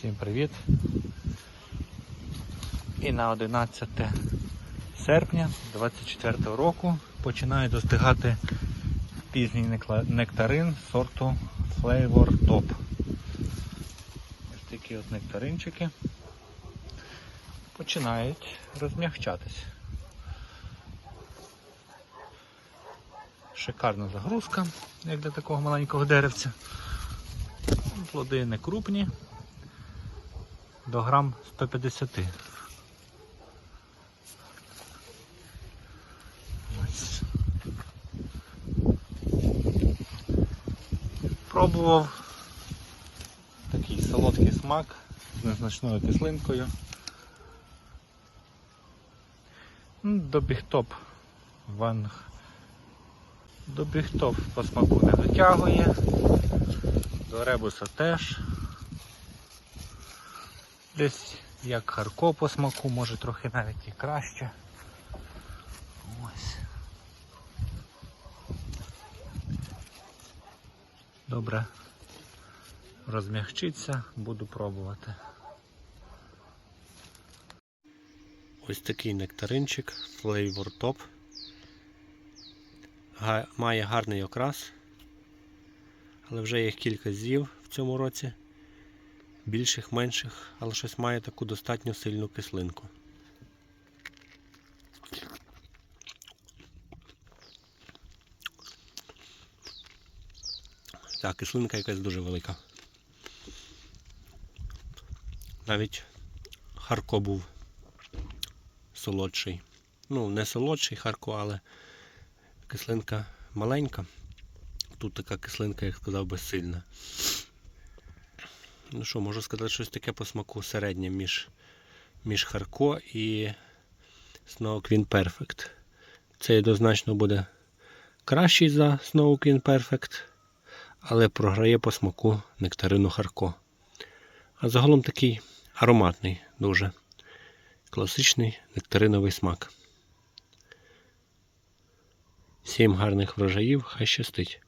Всім привіт! І на 11 серпня 24 року починає достигати пізній нектарин сорту Flavor Top. Ось такі от нектаринчики починають розмягчатись. Шикарна загрузка, як для такого маленького деревця. Плоди не крупні, до грам 150. Ось. Пробував такий солодкий смак з незначною кислинкою. Ну, До бігтоп ванг. До по смаку не дотягує. До ребуса теж. Десь як харко по смаку, може трохи навіть і краще. Ось. Добре. Розмягчиться, буду пробувати. Ось такий нектаринчик Flavor Top. Має гарний окрас, але вже їх кілька з'їв в цьому році. Більших, менших, але щось має таку достатньо сильну кислинку. Так, кислинка якась дуже велика. Навіть Харко був солодший. Ну, не солодший Харко, але кислинка маленька. Тут така кислинка, як сказав би, сильна. Ну що, можу сказати, щось таке по смаку середнє між, між Харко і Snow Queen Perfect. Цей однозначно буде кращий за Snow Queen Perfect, але програє по смаку нектарину Харко. А загалом такий ароматний, дуже класичний нектариновий смак. Сім гарних врожаїв, хай щастить.